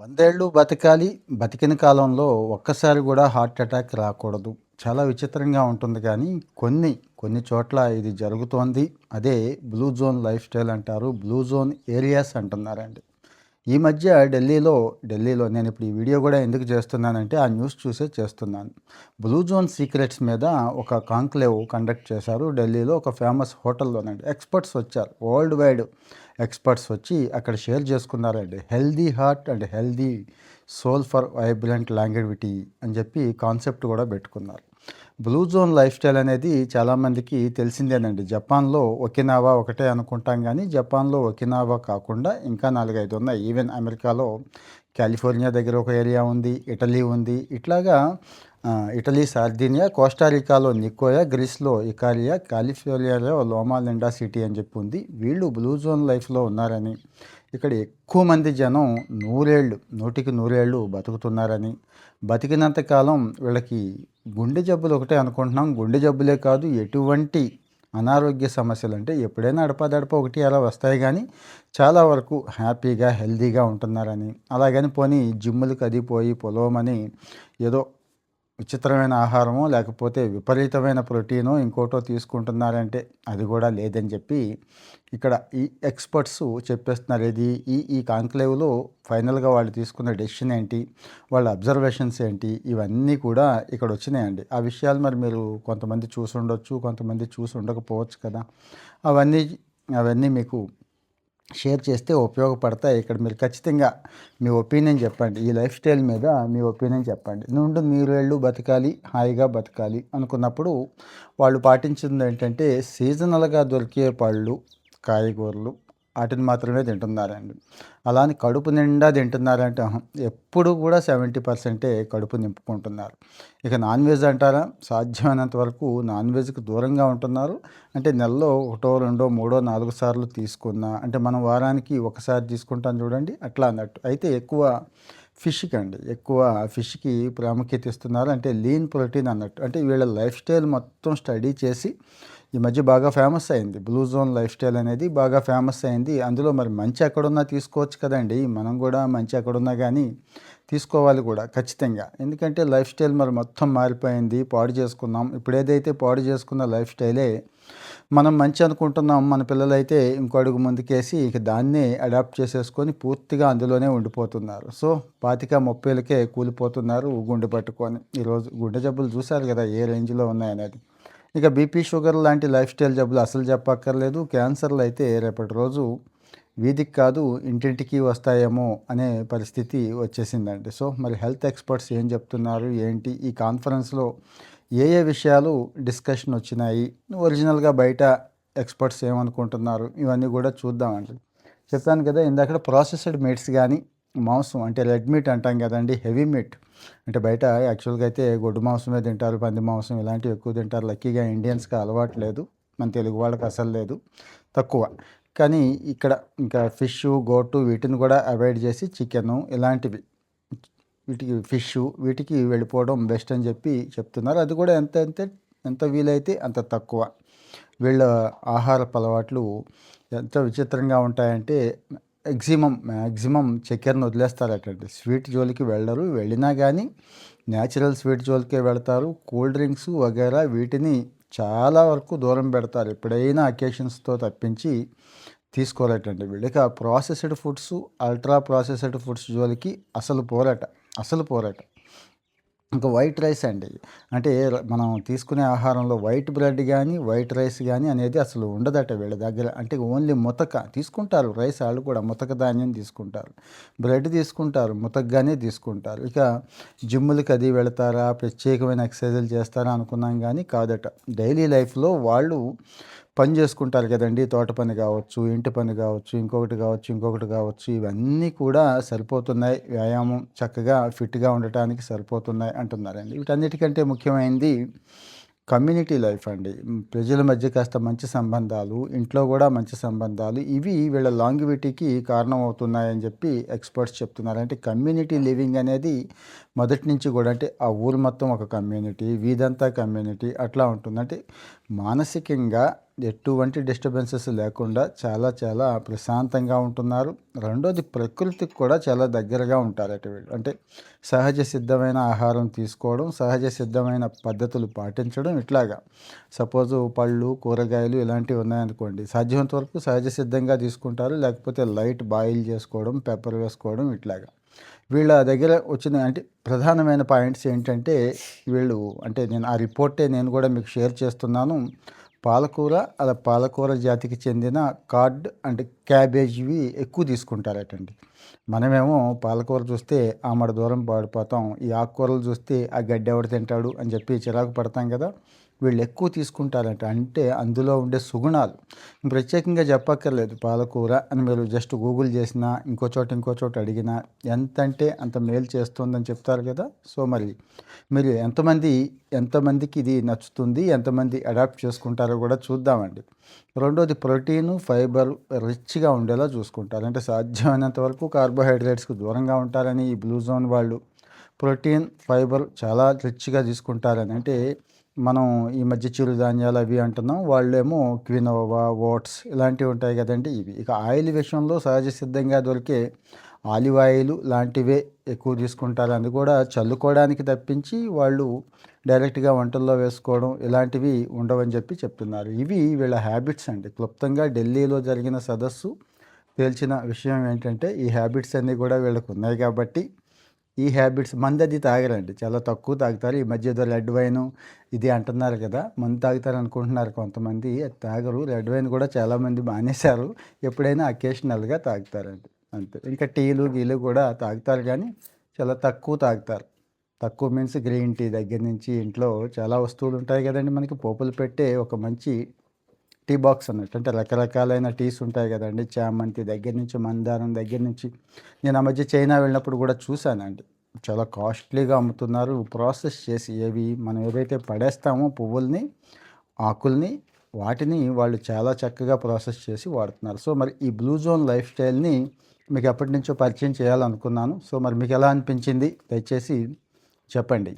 వందేళ్ళు బతకాలి బతికిన కాలంలో ఒక్కసారి కూడా హార్ట్ అటాక్ రాకూడదు. చాలా విచిత్రంగా ఉంటుంది కానీ కొన్ని కొన్ని చోట్ల ఇది జరుగుతోంది. అదే బ్లూ జోన్ లైఫ్ స్టైల్ అంటారు బ్లూ జోన్ ఏరియాస్ అంటున్నారండి. ఈ మధ్య ఢిల్లీలో ఢిల్లీలో నేను ఇప్పుడు ఈ వీడియో కూడా ఎందుకు చేస్తున్నానంటే ఆ న్యూస్ చూసే చేస్తున్నాను. బ్లూ జోన్ సీక్రెట్స్ మీద ఒక కాంక్లేవ్ కండక్ట్ చేశారు. ఢిల్లీలో ఒక ఫేమస్ హోటల్లోనండి. ఎక్స్పర్ట్స్ వచ్చారు. వరల్డ్ వైడ్ ఎక్స్పర్ట్స్ వచ్చి అక్కడ షేర్ చేసుకున్నారండి. Healthy heart and healthy soul for vibrant longevity అని చెప్పి కాన్సెప్ట్ కూడా పెట్టుకున్నారు. బ్లూ జోన్ లైఫ్ స్టైల్ అనేది చాలామందికి తెలిసిందేనండి. జపాన్లో ఒకినావా ఒకటే అనుకుంటాం కానీ జపాన్లో ఒకినావా కాకుండా ఇంకా నాలుగైదు ఉన్నాయి. ఈవెన్ అమెరికాలో కాలిఫోర్నియా దగ్గర ఒక ఏరియా ఉంది ఇటలీ ఉంది. ఇట్లాగా ఇటలీ సార్దినియా కోస్టారికాలో నికోయా గ్రీస్లో ఇకాలియా కాలిఫోర్నియాలో లోమాలిండా సిటీ అని చెప్పి ఉంది. వీళ్ళు బ్లూ జోన్ లైఫ్లో ఉన్నారని ఇక్కడ ఎక్కువ మంది జనం నూరేళ్ళు నూటికి నూరేళ్ళు బతుకుతున్నారని బతికినంత కాలం వీళ్ళకి గుండె జబ్బులు ఒకటే అనుకుంటున్నాం. గుండె జబ్బులే కాదు ఎటువంటి అనారోగ్య సమస్యలు అంటే ఎప్పుడైనా అడపాదడప ఒకటి అలా వస్తాయి కానీ చాలా వరకు హ్యాపీగా హెల్దీగా ఉంటున్నారని. అలాగని పోనీ జిమ్ములకు అది పోయి పొలవమని ఏదో విచిత్రమైన ఆహారమో లేకపోతే విపరీతమైన ప్రోటీనో ఇంకోటో తీసుకుంటున్నారంటే అది కూడా లేదని చెప్పి ఇక్కడ ఈ ఎక్స్పర్ట్స్ చెప్పేస్తున్నారు. ఇది ఈ ఈ కాంక్లేవ్లో ఫైనల్గా వాళ్ళు తీసుకున్న డెసిషన్ ఏంటి వాళ్ళ అబ్జర్వేషన్స్ ఏంటి ఇవన్నీ కూడా ఇక్కడ వచ్చినాయండి. ఆ విషయాలు మరి మీరు కొంతమంది చూసి ఉండొచ్చు కొంతమంది చూసి ఉండకపోవచ్చు కదా. అవన్నీ అవన్నీ మీకు షేర్ చేస్తే ఉపయోగపడతాయి. ఇక్కడ మీరు ఖచ్చితంగా మీ ఒపీనియన్ చెప్పండి. ఈ లైఫ్ స్టైల్ మీద మీ ఒపీనియన్ చెప్పండి. నుండి మీరు వెళ్ళు బతకాలి హాయిగా బతకాలి అనుకున్నప్పుడు వాళ్ళు పాటించింది ఏంటంటే సీజనల్గా దొరికే పళ్ళు కాయగూరలు వాటిని మాత్రమే తింటున్నారండి. అలా అని కడుపు నిండా తింటున్నారంటే ఎప్పుడు కూడా సెవెంటీ పర్సెంటే కడుపు నింపుకుంటున్నారు. ఇక నాన్ వెజ్ అంటారా? సాధ్యమైనంత వరకు నాన్ వెజ్కి దూరంగా ఉంటున్నారు. అంటే నెలలో ఒకటో రెండో మూడో నాలుగు సార్లు తీసుకున్నా అంటే మనం వారానికి ఒకసారి తీసుకుంటాం చూడండి అట్లా అన్నట్టు. అయితే ఎక్కువ ఫిష్కి అండి ఎక్కువ ఫిష్కి ప్రాముఖ్యత ఇస్తున్నారు. అంటే లీన్ ప్రోటీన్ అన్నట్టు. అంటే వీళ్ళ లైఫ్ స్టైల్ మొత్తం స్టడీ చేసి ఈ మధ్య బాగా ఫేమస్ అయింది. బ్లూ జోన్ లైఫ్ స్టైల్ అనేది బాగా ఫేమస్ అయింది. అందులో మరి మంచి ఎక్కడున్నా తీసుకోవచ్చు కదండి. మనం కూడా మంచి ఎక్కడున్నా కానీ తీసుకోవాలి కూడా ఖచ్చితంగా. ఎందుకంటే లైఫ్ స్టైల్ మరి మొత్తం మారిపోయింది. పాడు చేసుకున్నాం. ఇప్పుడు ఏదైతే పాడు చేసుకున్న లైఫ్ స్టైలే మనం మంచి అనుకుంటున్నాం. మన పిల్లలైతే ఇంకో అడుగు ముందుకేసి ఇక దాన్నే అడాప్ట్ చేసేసుకొని పూర్తిగా అందులోనే ఉండిపోతున్నారు. సో పాతిక ముప్పైలకే కూలిపోతున్నారు గుండె పట్టుకొని. ఈరోజు గుండె జబ్బులు చూశారు కదా ఏ రేంజ్లో ఉన్నాయనేది. ఇక బీపీ షుగర్ లాంటి లైఫ్ స్టైల్ జబ్బులు అసలు చెప్పక్కర్లేదు. క్యాన్సర్లు అయితే రేపటి రోజు వీధికి కాదు ఇంటింటికి వస్తాయేమో అనే పరిస్థితి వచ్చేసిందండి. సో మరి హెల్త్ ఎక్స్పర్ట్స్ ఏం చెప్తున్నారు? ఏంటి? ఈ కాన్ఫరెన్స్లో ఏ ఏ విషయాలు డిస్కషన్ వచ్చినాయి? ఒరిజినల్గా బయట ఎక్స్పర్ట్స్ ఏమనుకుంటున్నారు? ఇవన్నీ కూడా చూద్దామండి. చెప్పాను కదా ఇందాక ప్రాసెస్డ్ మీట్స్ కానీ మాంసం అంటే రెడ్ మీట్ అంటాం కదండి హెవీ మీట్. అంటే బయట యాక్చువల్గా అయితే గొడ్డు మాంసమే తింటారు పంది మాంసం ఇలాంటివి ఎక్కువ తింటారు. లక్కీగా ఇండియన్స్కి అలవాటు లేదు మన తెలుగు వాళ్ళకి అసలు లేదు తక్కువ. కానీ ఇక్కడ ఇంకా ఫిష్ గోటు వీటిని కూడా అవాయిడ్ చేసి చికెను ఇలాంటివి. వీటికి ఫిష్ వీటికి వెళ్ళిపోవడం బెస్ట్ అని చెప్పి చెప్తున్నారు. అది కూడా ఎంత ఎంత ఎంత వీలైతే అంత తక్కువ. వీళ్ళ ఆహారపు అలవాట్లు ఎంత విచిత్రంగా ఉంటాయంటే ఎగ్జిమం మ్యాక్సిమం చక్కెరను వదిలేస్తారు వదిలేస్తారటండి. స్వీట్ జోలికి వెళ్ళరు. వెళ్ళినా కానీ న్యాచురల్ స్వీట్ జోలికే వెళ్తారు. కూల్ డ్రింక్స్ వగేరా వీటిని చాలా వరకు దూరం పెడతారు. ఎప్పుడైనా అకేషన్స్తో తప్పించి తీసుకోలేటండి వీళ్ళకి ఆ processed foods ultra processed foods జోలికి అసలు పోరాట. అసలు పోరాట. ఇంకా వైట్ రైస్ అండి. అంటే మనం తీసుకునే ఆహారంలో వైట్ బ్రెడ్ కానీ వైట్ రైస్ కానీ అనేది అసలు ఉండదట వీళ్ళ దగ్గర. అంటే ఓన్లీ ముతక తీసుకుంటారు. రైస్ వాళ్ళు కూడా ముతక ధాన్యం తీసుకుంటారు. బ్రెడ్ తీసుకుంటారు. ముతకగానే తీసుకుంటారు. ఇక జిమ్ములకి అది వెళతారా? ప్రత్యేకమైన ఎక్సర్సైజులు చేస్తారా అనుకున్నాం కానీ కాదట. డైలీ లైఫ్లో వాళ్ళు పని చేసుకుంటారు కదండి. తోట పని కావచ్చు ఇంటి పని కావచ్చు ఇంకొకటి కావచ్చు ఇంకొకటి కావచ్చు ఇవన్నీ కూడా సరిపోతున్నాయి. వ్యాయామం చక్కగా ఫిట్గా ఉండటానికి సరిపోతున్నాయి అంటున్నారండి. వీటన్నిటికంటే ముఖ్యమైనది కమ్యూనిటీ లైఫ్ అండి. ప్రజల మధ్య కాస్త మంచి సంబంధాలు ఇంట్లో కూడా మంచి సంబంధాలు ఇవి వీళ్ళ లాంగివిటీకి కారణం అవుతున్నాయని చెప్పి ఎక్స్పర్ట్స్ చెప్తున్నారు. అంటే కమ్యూనిటీ లివింగ్ అనేది మొదటి నుంచి కూడా అంటే ఆ ఊరు మొత్తం ఒక కమ్యూనిటీ వీధంతా కమ్యూనిటీ అట్లా ఉంటుంది. అంటే మానసికంగా ఎటువంటి డిస్టర్బెన్సెస్ లేకుండా చాలా చాలా ప్రశాంతంగా ఉంటున్నారు. రెండోది ప్రకృతికి కూడా చాలా దగ్గరగా ఉంటారట వీళ్ళు. అంటే సహజ సిద్ధమైన ఆహారం తీసుకోవడం సహజ సిద్ధమైన పద్ధతులు పాటించడం ఇట్లాగా. సపోజు పళ్ళు కూరగాయలు ఇలాంటివి ఉన్నాయనుకోండి సాధ్యమైనంత వరకు సహజ సిద్ధంగా తీసుకుంటారు. లేకపోతే లైట్ బాయిల్ చేసుకోవడం పెప్పర్ వేసుకోవడం ఇట్లాగా. వీళ్ళ దగ్గర వచ్చిన అంటే ప్రధానమైన పాయింట్స్ ఏంటంటే వీళ్ళు అంటే నేను ఆ రిపోర్టే నేను కూడా మీకు షేర్ చేస్తున్నాను. పాలకూర అలా పాలకూర జాతికి చెందిన కార్డ్ అండ్ క్యాబేజీవి ఎక్కువ తీసుకుంటారటండి. మనమేమో పాలకూర చూస్తే ఆమడ దూరం పాడిపోతాం ఈ ఆకుకూరలు చూస్తే ఆ గడ్డి ఎవడు తింటాడు అని చెప్పి చిరాకు పడతాం కదా. వీళ్ళు ఎక్కువ తీసుకుంటారంట. అంటే అందులో ఉండే సుగుణాలు. ప్రత్యేకంగా చెప్పక్కర్లేదు. పాలకూర అని మీరు జస్ట్ గూగుల్ చేసినా ఇంకో చోట ఇంకో చోట అడిగినా ఎంత అంటే అంత మేలు చేస్తుందని చెప్తారు కదా. సో మరి మీరు ఎంతమంది ఎంతమందికి ఇది నచ్చుతుంది ఎంతమంది అడాప్ట్ చేసుకుంటారో కూడా చూద్దామండి. రెండోది ప్రోటీను ఫైబర్ రిచ్గా ఉండేలా చూసుకుంటారు. అంటే సాధ్యమైనంత వరకు కార్బోహైడ్రేట్స్కి దూరంగా ఉంటారని ఈ బ్లూ జోన్ వాళ్ళు. ప్రోటీన్ ఫైబర్ చాలా రిచ్గా తీసుకుంటారని. అంటే మనం ఈ మధ్య చిరుధాన్యాలు అవి అంటున్నాం. వాళ్ళేమో క్వినోవా ఓట్స్ ఇలాంటివి ఉంటాయి కదండి. ఇవి ఇక ఆయిల్ విషయంలో సహజ సిద్ధంగా దొరికే ఆలివ్ ఆయిల్ లాంటివే ఎక్కువ తీసుకుంటారు. అది కూడా చల్లుకోవడానికి తప్పించి వాళ్ళు డైరెక్ట్గా వంటల్లో వేసుకోవడం ఇలాంటివి ఉండవని చెప్పి చెప్తున్నారు. ఇవి వీళ్ళ హ్యాబిట్స్ అండి. క్లుప్తంగా ఢిల్లీలో జరిగిన సదస్సు తేల్చిన విషయం ఏంటంటే ఈ హ్యాబిట్స్ అన్నీ కూడా వీళ్ళకు ఉన్నాయి కాబట్టి ఈ హ్యాబిట్స్ మంది అది తాగరండి. చాలా తక్కువ తాగుతారు. ఈ మధ్య ఏదో రెడ్ వైన్ ఇది అంటున్నారు కదా మందు తాగుతారు అనుకుంటున్నారు కొంతమంది. అది తాగరు. రెడ్ వైన్ కూడా చాలామంది మానేశారు. ఎప్పుడైనా అకేషనల్గా తాగుతారండి. అంతే. ఇంకా టీలు గీలు కూడా తాగుతారు కానీ చాలా తక్కువ తాగుతారు. తక్కువ మీన్స్ గ్రీన్ టీ దగ్గర నుంచి ఇంట్లో చాలా వస్తువులు ఉంటాయి కదండి మనకి. పోపులు పెట్టే ఒక మంచి టీ బాక్స్ అన్నట్టు అంటే రకరకాలైన టీస్ ఉంటాయి కదండి. చామంతి దగ్గర నుంచి మందారం దగ్గర నుంచి. నేను ఆ మధ్య చైనా వెళ్ళినప్పుడు కూడా చూశానండి. చాలా కాస్ట్లీగా అమ్ముతున్నారు. ప్రాసెస్ చేసి ఏవి మనం ఏదైతే పడేస్తామో పువ్వుల్ని ఆకుల్ని వాటిని వాళ్ళు చాలా చక్కగా ప్రాసెస్ చేసి వాడుతున్నారు. సో మరి ఈ బ్లూ జోన్ లైఫ్ స్టైల్ని మీకు ఎప్పటి నుంచో పరిచయం చేయాలనుకున్నాను. సో మరి మీకు ఎలా అనిపించింది? దయచేసి చెప్పండి.